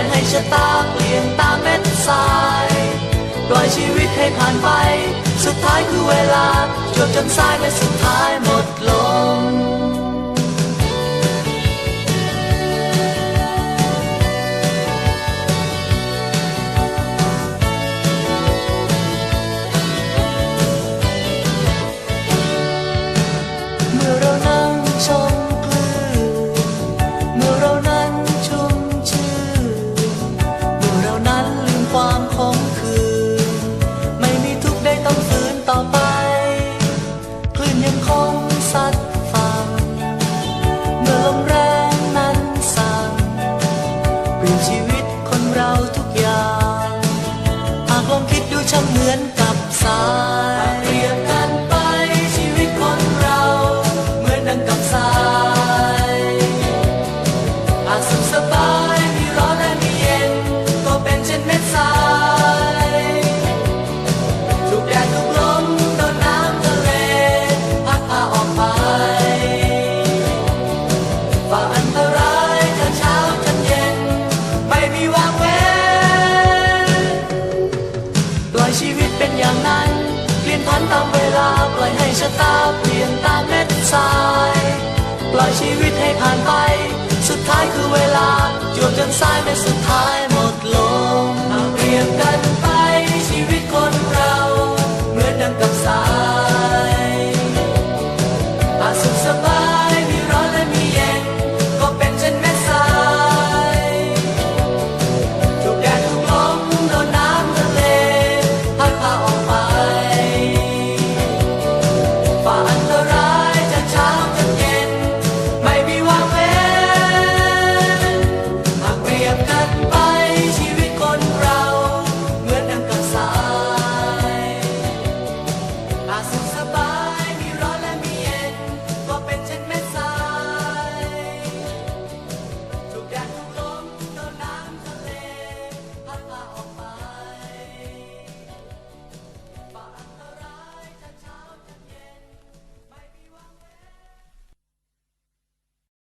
ยให้ชะตาเปลี่ยนตามเม็ดทรายปล่อยชีวิตให้ผ่านไป สุดท้ายคือเวลาจบจนสายและสุดท้ายหมดล is you ชีวิตให้ผ่านไป สุดท้ายคือเวลาจวบจนสายในสุดท้ายหมดลงเอาเปรียบกันไปชีวิตคนเรา เหมือนดังกับสายอาสุขสบาย มีร้อนและมีเย็น ก็เป็นเช่นแม่สายถูกแดดถูกลมโดนน้ำทะเลพัดพาออกไปฝ่าอันตราย